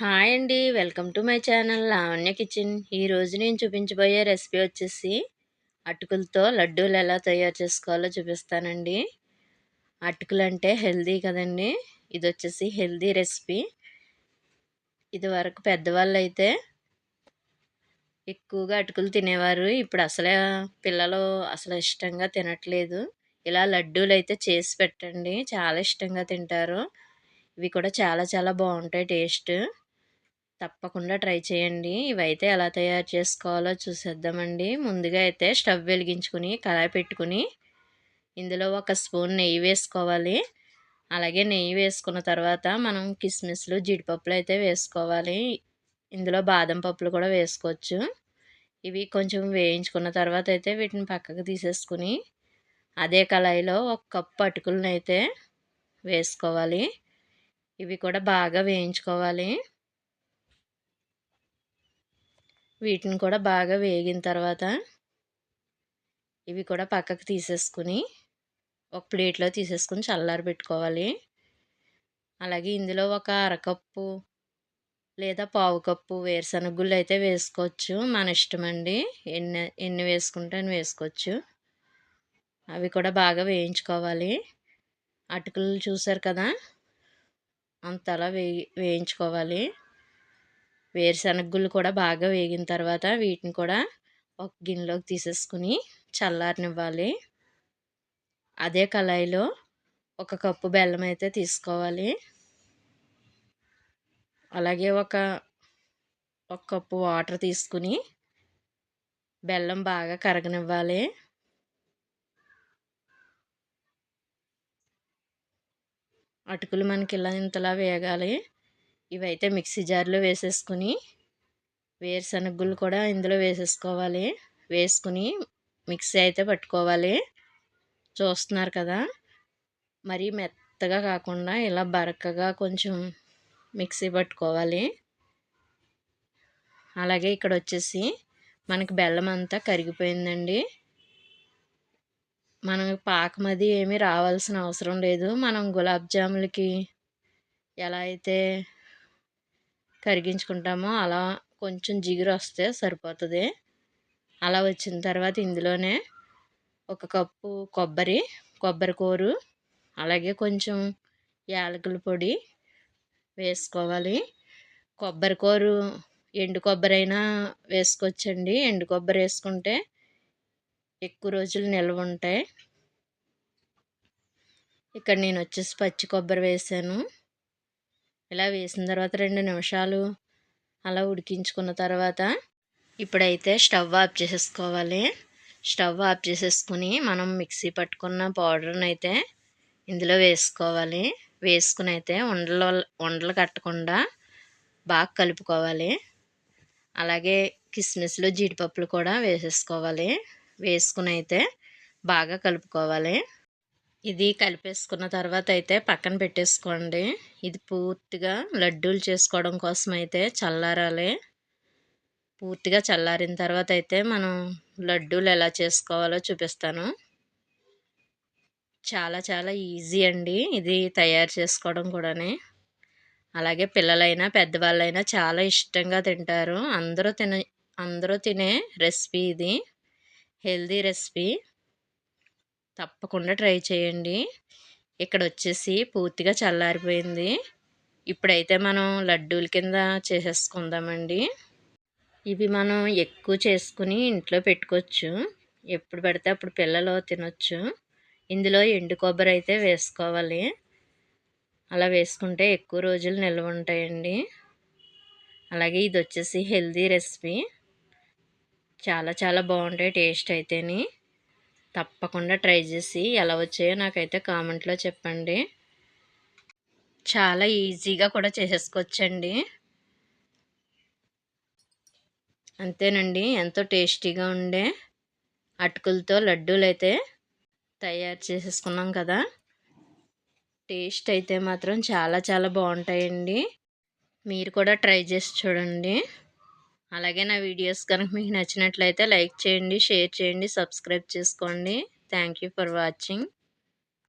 Hi అండి. Welcome to my channel Lavanya kitchen. ఈరోజు నేను చూపించబోయే రెసిపీ వచ్చేసి అటుకులతో లడ్డూలు ఎలా తయారు చేసుకోవాలో చూపిస్తానండి. అటుకులు అంటే హెల్దీ కదండి. ఇది వచ్చేసి హెల్దీ రెసిపీ. ఇది వరకు పెద్దవాళ్ళు అయితే ఎక్కువగా అటుకులు తినేవారు. ఇప్పుడు అసలే పిల్లలు అసలు ఇష్టంగా తినట్లేదు. ఇలా లడ్డూలు అయితే చేసి పెట్టండి. చాలా ఇష్టంగా తింటారు. ఇవి కూడా చాలా చాలా బాగుంటాయి టేస్ట్. తప్పకుండా ట్రై చేయండి. ఇవైతే ఎలా తయారు చేసుకోవాలో చూసేద్దామండి. ముందుగా అయితే స్టవ్ వెలిగించుకుని కళాయి పెట్టుకుని ఇందులో ఒక స్పూన్ నెయ్యి వేసుకోవాలి. అలాగే నెయ్యి వేసుకున్న తర్వాత మనం కిస్మిస్లు జీడిపప్పులు అయితే వేసుకోవాలి. ఇందులో బాదం పప్పులు కూడా వేసుకోవచ్చు. ఇవి కొంచెం వేయించుకున్న తర్వాత అయితే వీటిని పక్కకు తీసేసుకుని అదే కళాయిలో ఒక కప్పు అటుకులను అయితే వేసుకోవాలి. ఇవి కూడా బాగా వేయించుకోవాలి. వీటిని కూడా బాగా వేగిన తర్వాత ఇవి కూడా పక్కకు తీసేసుకుని ఒక ప్లేట్లో తీసేసుకుని చల్లారి పెట్టుకోవాలి. అలాగే ఇందులో ఒక అరకప్పు లేదా పావు కప్పు వేరుశనగుళ్ళు అయితే వేసుకోవచ్చు. మన ఇష్టం అండి ఎన్ని ఎన్ని వేసుకుంటే అని వేసుకోవచ్చు. అవి కూడా బాగా వేయించుకోవాలి. అటుకులు చూసారు కదా? అంతలా వేయి వేయించుకోవాలి. వేరుశనగ కూడా బాగా వేగిన తర్వాత వీటిని కూడా ఒక గిన్నెలోకి తీసేసుకుని చల్లారనివ్వాలి. అదే కళాయిలో ఒక కప్పు బెల్లం అయితే తీసుకోవాలి. అలాగే ఒక ఒక కప్పు వాటర్ తీసుకుని బెల్లం బాగా కరగనివ్వాలి. అటుకులు మనకి ఇలా ఇంతలా వేగాలి. ఇవైతే మిక్సీ జార్లో వేసేసుకుని వేరుశనగలు కూడా ఇందులో వేసేసుకోవాలి. వేసుకుని మిక్సీ అయితే పట్టుకోవాలి. చూస్తున్నారు కదా? మరీ మెత్తగా కాకుండా ఇలా బరకగా కొంచెం మిక్సీ పట్టుకోవాలి. అలాగే ఇక్కడ వచ్చేసి మనకి బెల్లం అంతా కరిగిపోయిందండి. మనం పాకం అది ఏమీ రావాల్సిన అవసరం లేదు. మనం గులాబ్ జాములకి ఎలా అయితే కరిగించుకుంటామో అలా కొంచెం జిగురు వస్తే సరిపోతుంది. అలా వచ్చిన తర్వాత ఇందులోనే ఒక కప్పు కొబ్బరి కొబ్బరి కూరు అలాగే కొంచెం యాలకుల పొడి వేసుకోవాలి. కొబ్బరి కూరు ఎండు కొబ్బరి అయినా వేసుకోవచ్చండి. ఎండు కొబ్బరి వేసుకుంటే ఎక్కువ రోజులు నిల్వ ఉంటాయి. ఇక్కడ నేను వచ్చేసి పచ్చి కొబ్బరి వేసాను. ఇలా వేసిన తర్వాత రెండు నిమిషాలు అలా ఉడికించుకున్న తర్వాత ఇప్పుడైతే స్టవ్ ఆఫ్ చేసేసుకోవాలి. స్టవ్ ఆఫ్ చేసేసుకుని మనం మిక్సీ పట్టుకున్న పౌడర్ని అయితే ఇందులో వేసుకోవాలి. వేసుకుని అయితే ఉండలు ఉండలు కట్టకుండా బాగా కలుపుకోవాలి. అలాగే కిస్మిస్లు జీడిపప్పులు కూడా వేసేసుకోవాలి. వేసుకుని అయితే బాగా కలుపుకోవాలి. ఇది కలిపేసుకున్న తర్వాత అయితే పక్కన పెట్టేసుకోండి. ఇది పూర్తిగా లడ్డూలు చేసుకోవడం కోసం అయితే చల్లారాలి. పూర్తిగా చల్లారిన తర్వాత అయితే మనం లడ్డూలు ఎలా చేసుకోవాలో చూపిస్తాను. చాలా చాలా ఈజీ అండి ఇది తయారు చేసుకోవడం కూడానే. అలాగే పిల్లలైనా పెద్దవాళ్ళైనా చాలా ఇష్టంగా తింటారు. అందరూ తిన అందరూ తినే రెసిపీ ఇది. Healthy recipe. తప్పకుండా ట్రై చేయండి. ఇక్కడ వచ్చేసి పూర్తిగా చల్లారిపోయింది. ఇప్పుడైతే మనం లడ్డూల కింద చేసేసుకుందామండి. ఇవి మనం ఎక్కువ చేసుకుని ఇంట్లో పెట్టుకోవచ్చు. ఎప్పుడు పెడితే అప్పుడు పిల్లలు తినొచ్చు. ఇందులో ఎండు కొబ్బరి అయితే వేసుకోవాలి. అలా వేసుకుంటే ఎక్కువ రోజులు నిల్వ ఉంటాయండి. అలాగే ఇది వచ్చేసి హెల్దీ రెసిపీ. చాలా చాలా బాగుంటాయి టేస్ట్ అయితేని. తప్పకుండా ట్రై చేసి ఎలా వచ్చాయో నాకైతే కామెంట్లో చెప్పండి. చాలా ఈజీగా కూడా చేసేసుకోవచ్చండి. అంతేనండి ఎంతో టేస్టీగా ఉండే అటుకులతో లడ్డూలు అయితే తయారు చేసేసుకున్నాం కదా. టేస్ట్ అయితే మాత్రం చాలా చాలా బాగుంటాయండి. మీరు కూడా ట్రై చేసి చూడండి. అలాగే నా వీడియోస్ కనుక మీకు నచ్చినట్లయితే లైక్ చేయండి షేర్ చేయండి సబ్స్క్రైబ్ చేసుకోండి. Thank for watching.